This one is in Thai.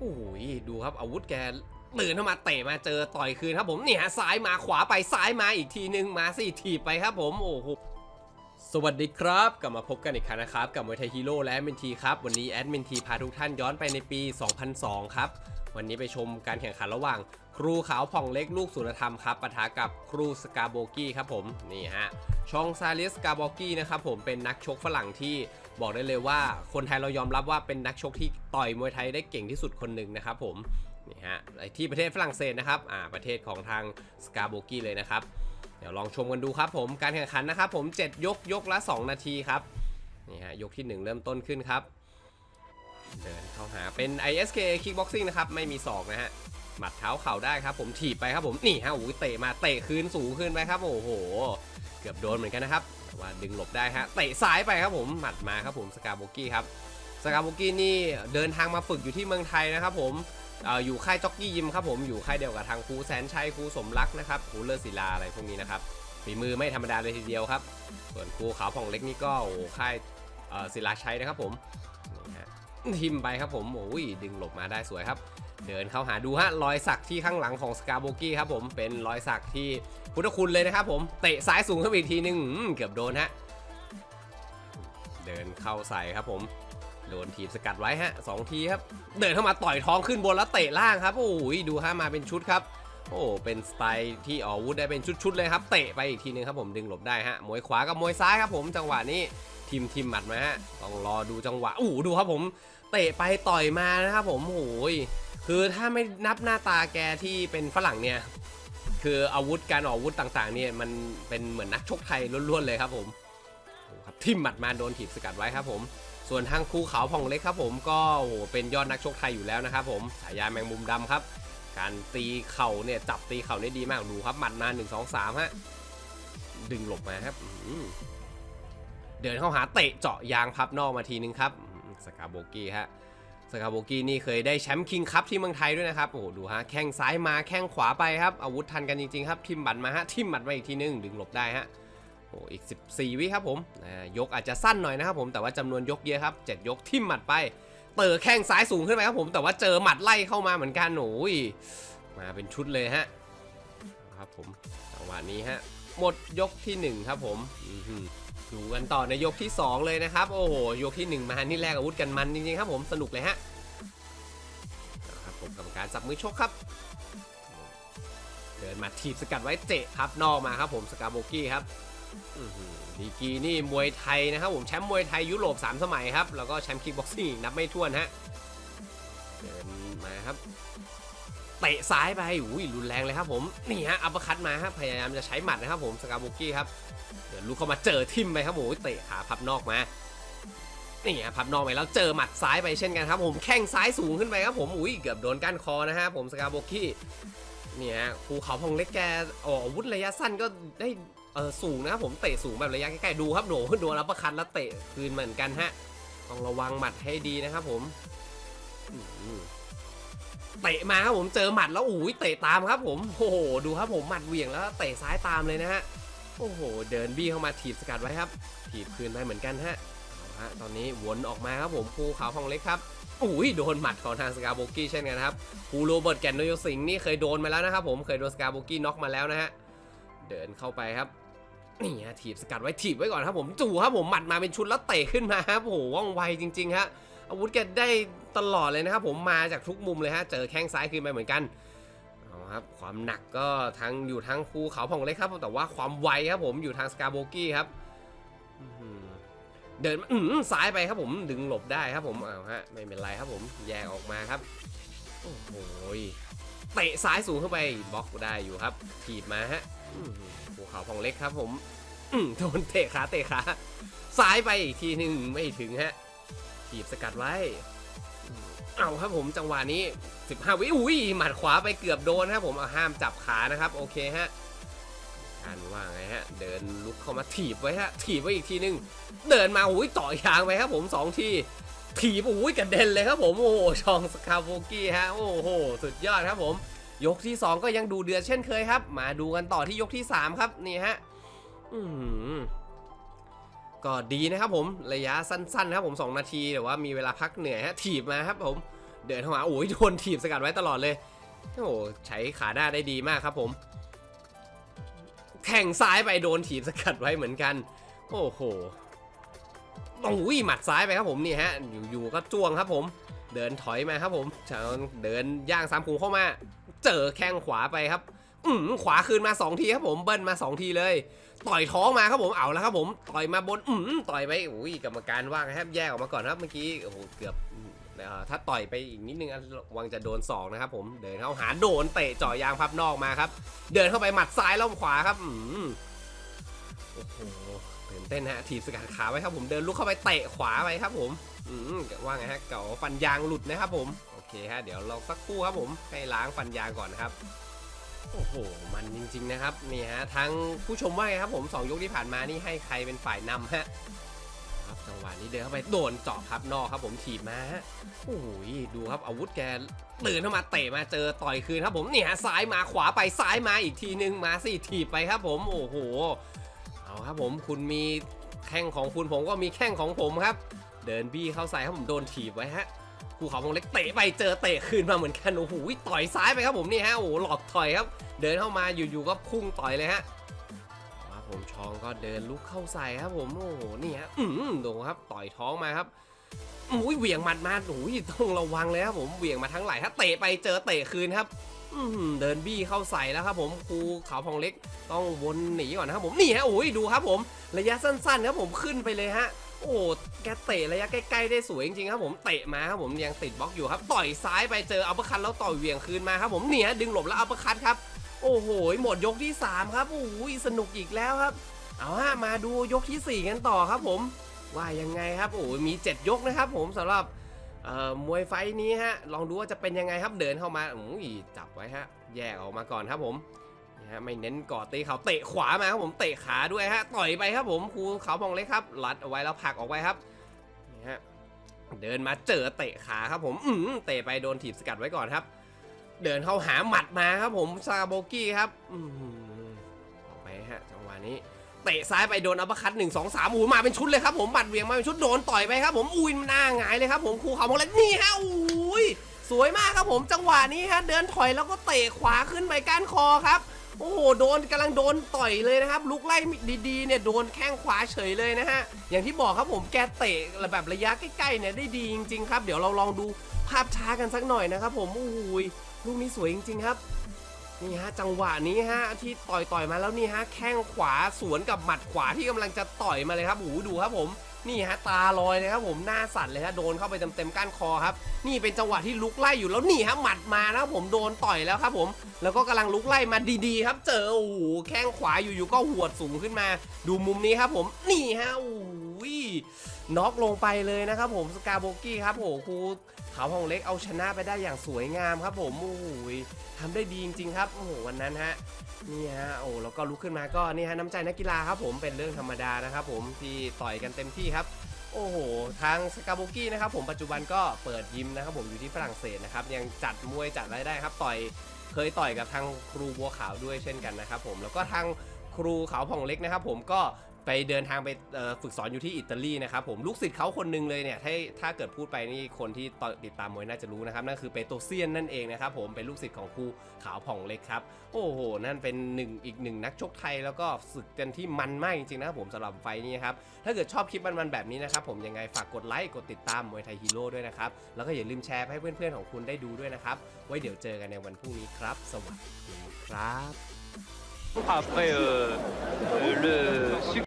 โอ้ยดูครับอาวุธแกตื่นเข้ามาเตะมาเจอต่อยคืนครับผมเนี่ยซ้ายมาขวาไปซ้ายมาอีกทีนึงมาสิถีบไปครับผมโอ้โหสวัสดีครับ กลับมาพบกันอีกครั้งนะครับ กับมวยไทยฮีโร่และแอดมินทีครับ วันนี้แอดมินทีพาทุกท่านย้อนไปในปี 2002 ครับ วันนี้ไปชมการแข่งขันระหว่าง ครูขาวผ่องเล็กลูกสุรธรรมครับปะทะกับครูสกาโบกี้ครับผมนี่ฮะชองซาลิสกาโบกี้นะครับผมเป็นนักชกฝรั่งที่ บอกได้เลยว่าคนไทยเรายอมรับว่าเป็นนักชกที่ต่อยมวยไทยได้เก่งที่สุดคนหนึ่งนะครับผมนี่ฮะที่ประเทศฝรั่งเศสนะครับอ่าประเทศของทางสกาโบกี้เลยนะครับ เดี๋ยวลองชมกันดูครับผมการแข่งขันนะครับผม 7 ยกยกละ 2 นาทีครับนี่ฮะยกที่ 1 เริ่มต้นขึ้นครับ เดินเข้าหาเป็น ISK Kickboxing นะครับ ไม่มีศอกนะฮะหมัดเท้าเข่าได้ครับ ผมถีบไปครับผมนี่ฮะโอ้โหเตะมาเตะคืนสูงขึ้นไปครับ โอ้โห เกือบโดนเหมือนกันนะครับ ว่าดึงหลบได้ฮะเตะซ้ายไปครับผมหมัดมาครับผมสกาโบกี้ครับสกาโบกี้นี่เดินทางมาฝึกอยู่ที่เมืองไทยนะครับผมออยู่ค่ายจ็อกกี้ยิมครับผมอยู่ค่ายเดียวกับทางครูแสนชัยครูสมรักนะครับครูเลิศศิลาอะไรพวกนี้นะครับฝีมือไม่ธรรมดาเลยทีเดียวครับส่วนครูขาวผ่องเล็กนี่ก็โอ้ค่ายศิลาชัยนะครับผมทิมไปครับผมโอ้ยดึงหลบมาได้สวยครับ เดินเข้าหาดูฮะรอยสักที่ข้างหลังของสกาโบกี้ครับผมเป็นรอยสักที่พุทธคุณเลยนะครับผมเตะซ้ายสูงขึ้นอีกทีนึงเกือบโดนฮะเดินเข้าใส่ครับผมโดนทีบสกัดไว้ฮะสองทีครับเดินเข้ามาต่อยท้องขึ้นบนแล้วเตะล่างครับโอ้ยดูฮะมาเป็นชุดครับโอ้เป็นสไตล์ที่ออกอาวุธได้เป็นชุดๆเลยครับเตะไปอีกทีนึงครับผมดึงหลบได้ฮะมวยขวากับมวยซ้ายครับผมจังหวะนี้ทีมทีมหมัดมาฮะต้องรอดูจังหวะอู้ดูครับผมเตะไปต่อยมานะครับผมโอ้ย คือถ้าไม่นับหน้าตาแกที่เป็นฝรั่งเนี่ย คืออาวุธการออกอาวุธต่างๆ เนี่ยมันเป็นเหมือนนักชกไทยล้วนๆเลยครับผมครับทิมหมัดมาโดนถีบสกัดไว้ครับผม ส่วนทางครูขาผ่องเล็กครับผมก็โอ้โหเป็นยอดนักชกไทยอยู่แล้วนะครับผมฉายาแมงมุมดำครับ การตีเข่าเนี่ยจับตีเข่าได้ดีมากดูครับหมัดมา1 2 3ฮะดึงหลบมาครับเดินเข้าหาเตะเจาะยางพับนอกมาทีนึงครับอื้อหือสกาโบกี้ฮะ สกาโบกี้นี่เคยได้แชมป์คิงคัพที่เมืองไทยด้วยนะครับ โอ้โหดูฮะ แข้งซ้ายมาแข้งขวาไปครับ อาวุธทันกันจริงๆครับ ทิมบัตมาฮะ ทิมบัตมาอีกทีนึง ดึงหลบได้ฮะ โอ้อีก 14 วิครับผมอ่ายกอาจจะสั้นหน่อยนะครับผม แต่ว่าจำนวนยกเยอะครับ 7 ยกทิมหมัดไป เตอแข้งซ้ายสูงขึ้นไปครับผม แต่ว่าเจอหมัดไล่เข้ามาเหมือนกันโอ้ย มาเป็นชุดเลยฮะ ครับผมจังหวะนี้ฮะ หมดยกทีหนึ่1 ครับผม อื ดูกันต่อในยกที่ 2 เลยนะครับ โอ้โห ยกทีหนึ่1 มานี่แลกอาวุธกันมันจริงๆครับผมสนุกเลยฮะครับผมกรรมการจับมือชกครับ เดินมาทีบสกัดไว้เตะพับนอกมาครับผมสกาโบกี้ครับดีกีนี่มวยไทยนะครับผมแชมป์มวยไทยยุโรป 3 สมัยครับ แล้วก็แชมป์คิกบ็อกซิ่งนับไม่ถ้วนฮะเดินมาครับ เตะซ้ายไปอุ้ยรุนแรงเลยครับผม นี่ฮะอัปคัตมาครับพยายามจะใช้หมัดนะครับผมสกาโบกี้ครับ เดี๋ยวลุกเข้ามาเจอทิมไปครับผมเตะขาพับนอกมา นี่ฮะพับนอกไปแล้วเจอหมัดซ้ายไปเช่นกันครับผม แข้งซ้ายสูงขึ้นไปครับผม อุ้ยเกือบโดนก้านคอนะฮะผมสกาโบกี้นี่ฮะภูเขาพองเล็กแกออกอาวุธระยะสั้นก็ได้เออสูงนะครับผมเตะสูงแบบระยะใกล้ๆดูครับโหนโดนรัปคันแล้วเตะคืนเหมือนกันฮะ ต้องระวังหมัดให้ดีนะครับผมอื้อหือ เตะมาครับผมเจอหมัดแล้วอุ้ยเตะตามครับผมโอ้โหดูครับผมหมัดเหวี่ยงแล้วเตะซ้ายตามเลยนะฮะโอ้โห เดินบี้เข้ามาถีบสกัดไว้ครับ ถีบคืนไปเหมือนกันฮะเอาฮะตอนนี้วนออกมาครับผมภูเขาพองเล็กครับอุ้ยโดนหมัดของทางสกาโบกี้เช่นกันครับภูโรเบิร์ตแกนโนโยสิงนี่เคยโดนมาแล้วนะครับผมเคยโดนสกาโบกี้น็อกมาแล้วนะฮะเดินเข้าไปครับนี่ฮะถีบสกัดไว้ถีบไว้ก่อนครับผมจู่ครับผมหมัดมาเป็นชุดแล้วเตะขึ้นมาครับโอ้โหว่องไวจริงๆฮะ อาวุธแกได้ตลอดเลยนะครับผมมาจากทุกมุมเลยฮะเจอแข้งซ้ายคืนไปเหมือนกันเอาครับความหนักก็ทั้งอยู่ทั้งภูเขาพองเล็กครับแต่ว่าความไวครับผมอยู่ทางสกาโบกี้ครับเดินอื้อหือซ้ายไปครับผมดึงหลบได้ครับผมเอาฮะไม่เป็นไรครับผมแยกออกมาครับโอ้โหยเตะซ้ายสูงเข้าไปบล็อกได้อยู่ครับถีบมาฮะภูเขาพองเล็กครับผมโดนเตะขาเตะขาซ้ายไปอีกทีหนึ่งไม่ถึงฮะ ถีบสกัดไว้ เอาครับผมจังหวะนี้ 15 วิอุ้ยหมัดขวาไปเกือบโดนครับผมเอาห้ามจับขานะครับ โอเคฮะการว่าไงฮะ เดินลุกเข้ามาถีบไว้ฮะ ถีบไว้อีกทีหนึง เดินมาอุ้ยต่อยางไปครับผมสองทีถีบอุ้ยกระเด็นเลยครับผมโอ้โหชองสคาโบกี้ฮะโอ้โหสุดยอดครับผม ยกที่ 2 ก็ยังดูเดือดเช่นเคยครับ มาดูกันต่อที่ยกที่ 3 ครับนี่ฮะ อือหือ ก็ดีนะครับผมระยะสั้นๆนะครับผม 2 นาทีแต่ว่ามีเวลาพักเหนื่อยฮะถีบมาครับผมเดินเข้ามาโอ้ยโดนถีบสกัดไว้ตลอดเลยโอ้โหใช้ขาหน้าได้ดีมากครับผม แข่งซ้ายไปโดนถีบสกัดไว้เหมือนกัน โอ้โหโอ้ยหมัดซ้ายไปครับผมนี่ฮะอยู่ๆก็จ้วงครับผม เดินถอยมาครับผมชาวเดินย่างสามคูเข้ามา เจอแข้งขวาไปครับ อืมขวาคืนมาสองทีครับผมเบิ้ลมาสองทีเลย ต่อยท้องมาครับผมเอาแล้วครับผมต่อยมาบนอืมต่อยไปอุ้ยกรรมการว่างครับแยกออกมาก่อนครับเมื่อกี้โอ้โหเกือบถ้าต่อยไปอีกนิดนึงระวังจะโดนศอกนะครับผมเดินเข้าหาโดนเตะจ่อยางพับนอกมาครับ เดินเข้าไปหมัดซ้ายแล้วขวาครับอืมโอ้โหตื่นเต้นฮะถีบสกัดขาไว้ครับผมเดินลุกเข้าไปเตะขวาไปครับผมอืมว่าไงฮะเก๋าฟันยางหลุดนะครับผมโอเคฮะเดี๋ยวเราสักครู่ครับผมให้ล้างฟันยางก่อนนะครับ โอ้โห มันจริง ๆ นะครับ นี่ฮะทางผู้ชมว่าไงครับผมสองยกที่ผ่านมานี่ให้ใครเป็นฝ่ายนำฮะครับจังหวะนี้เดินเข้าไปโดนเจาะพับนอกครับผมถีบมาฮะโอ้โหดูครับอาวุธแกตื่นเข้ามาเตะมาเจอต่อยคืนครับผมนี่ฮะซ้ายมาขวาไปซ้ายมาอีกทีนึงมาสิถีบไปครับผมโอ้โหเอาครับผมคุณมีแข้งของคุณผมก็มีแข้งของผมครับ เดินบี้เข้าใส่ครับผมโดนถีบไว้ฮะ ภูเขาพงเล็กเตะไปเจอเตะคืนมาเหมือนกันโอ้โหต่อยซ้ายไปครับผมนี่ฮะโอ้โหหลอกต่อยครับ เดินเข้ามาอยู่ๆก็พุ่งต่อยเลยฮะมาผมชองก็เดินลุกเข้าใส่ครับผมโอ้โหนี่ฮะอืมดูครับต่อยท้องมาครับอุ้ยเหวี่ยงหมัดมาโอ้ยต้องระวังเลยครับผมเหวี่ยงมาทั้งไหลถ้าเตะไปเจอเตะคืนครับอืมเดินบี้เข้าใส่แล้วครับผมครูเขาพองเล็กต้องวนหนีก่อนนะครับผมนี่ฮะโอ้ยดูครับผม ระยะสั้นๆครับผมขึ้นไปเลยฮะ โอ้แกเตะระยะใกล้ๆได้สวยจริงๆครับผมเตะมาครับผมยังติดบล็อกอยู่ครับต่อยซ้ายไปเจออัปเปอร์คัตแล้วต่อยเวียงคืนมาครับผมเนี่ยดึงหลบแล้วอัปเปอร์คัตครับโอ้โหหมดยกที่ 3 ครับโอ้โหสนุกอีกแล้วครับ เอาฮะมาดูยกทีสี่ 4 กันต่อครับผม ว่ายังไงครับโอ้โหมี 7 ยกนะครับผมสำหรับมวยไฟท์นี้ฮะลองดูว่าจะเป็นยังไงครับเดินเข้ามาโอ้ยจับไว้ฮะแยกออกมาก่อนครับผม ฮะไม่เน้นกอดตีเขาเตะขวามาครับผมเตะขาด้วยฮะต่อยไปครับผมครูเขาพองเล็กครับรัดเอาไว้แล้วผลักออกไว้ครับนี่ฮะเดินมาเจอเตะขาครับผมอืมเตะไปโดนถีบสกัดไว้ก่อนครับ เดินเข้าหาหมัดมาครับผมซาโบกี้ครับอืมออกไปฮะจังหวะนี้เตะซ้ายไปโดนอัปคัตหนึ่งสองสามอูมาเป็นชุดเลยครับผมบัดเวียงมาเป็นชุดโดนต่อยไปครับผมอุ้ยหน้าหงายเลยครับผมครูเขาพองเล็กนี่ฮะอุ้ยสวยมากครับผมจังหวะนี้ฮะเดินถอยแล้วก็เตะขวาขึ้นไปก้านคอครับ โอ้โหโดนกำลังโดนต่อยเลยนะครับ ลุกไล่ดีๆเนี่ยโดนแข้งขวาเฉยเลยนะฮะ อย่างที่บอกครับผมแกเตะแบบระยะใกล้ๆเนี่ยได้ดีจริงๆครับ เดี๋ยวเราลองดูภาพช้ากันสักหน่อยนะครับผมโอ้โหลูกนี้สวยจริง ๆครับนี่ฮะจังหวะนี้ฮะที่ต่อยต่อยๆมาแล้วนี่ฮะแข้งขวาสวนกับหมัดขวาที่กำลังจะต่อยมาเลยครับโอ้โหดูครับผม นี่ฮะตาลอยเลยครับผมหน้าสั่นเลยฮะโดนเข้าไปเต็มๆก้านคอครับนี่เป็นจังหวะที่ลุกไล่อยู่แล้วนี่ฮะหมัดมานะครับผมโดนต่อยแล้วครับผม แล้วก็กำลังลุกไล่มาดีๆ ครับ เจอโอ้โหแข้งขวาอยู่ๆก็หวดสูงขึ้นมา ดูมุมนี้ครับผมนี่ฮะโอ้ยน็อกลงไปเลยนะครับผมสกาโบกี้ครับโอ้โหครูเขาพองเล็กเอาชนะไปได้อย่างสวยงามครับผมโอ้โห ทำได้ดีจริงๆครับโอ้โหวันนั้นฮะนี่ฮะโอ้แล้วก็ลุกขึ้นมาก็นี่ฮะน้ำใจนักกีฬาครับผมเป็นเรื่องธรรมดานะครับผมที่ต่อยกันเต็มที่ครับโอ้โห ทางสกาโบกี้นะครับผมปัจจุบันก็เปิดยิมนะครับผมอยู่ที่ฝรั่งเศสนะครับยังจัดมวยจัดอะไรได้ครับต่อยเคยต่อยกับทางครูบัวขาวด้วยเช่นกันนะครับผมแล้วก็ทางครูขาวผ่องเล็กนะครับผมก็ ไปเดินทางไปฝึกสอนอยู่ที่อิตาลีนะครับผมลูกศิษย์เขาคนหนึงเลยเนี่ยถ้าถ้าเกิดพูดไปนี่คนที่ติดตามมวยน่าจะรู้นะครับนั่นคือเปโตเซียนนั่นเองนะครับผมเป็นลูกศิษย์ของครูขาวผ่องเล็กครับโอ้โหนั่นเป็นหนึ่งอีกหนึ่งนักชกไทยแล้วก็ศึกกันที่มันมากจริงๆนะครับผมสำหรับไฟนี้ครับถ้าเกิดชอบคลิปมันๆแบบนี้นะครับผมยังไงฝากกดไลค์กดติดตามมวยไทยฮีโร่ด้วยนะครับแล้วก็อย่าลืมแชร์ให้เพื่อนๆของคุณได้ดูด้วยนะครับไว้เดี๋ยวเจอกันในวันพรุ่งนี้ครับ สวัสดีครับ Après, euh, euh, le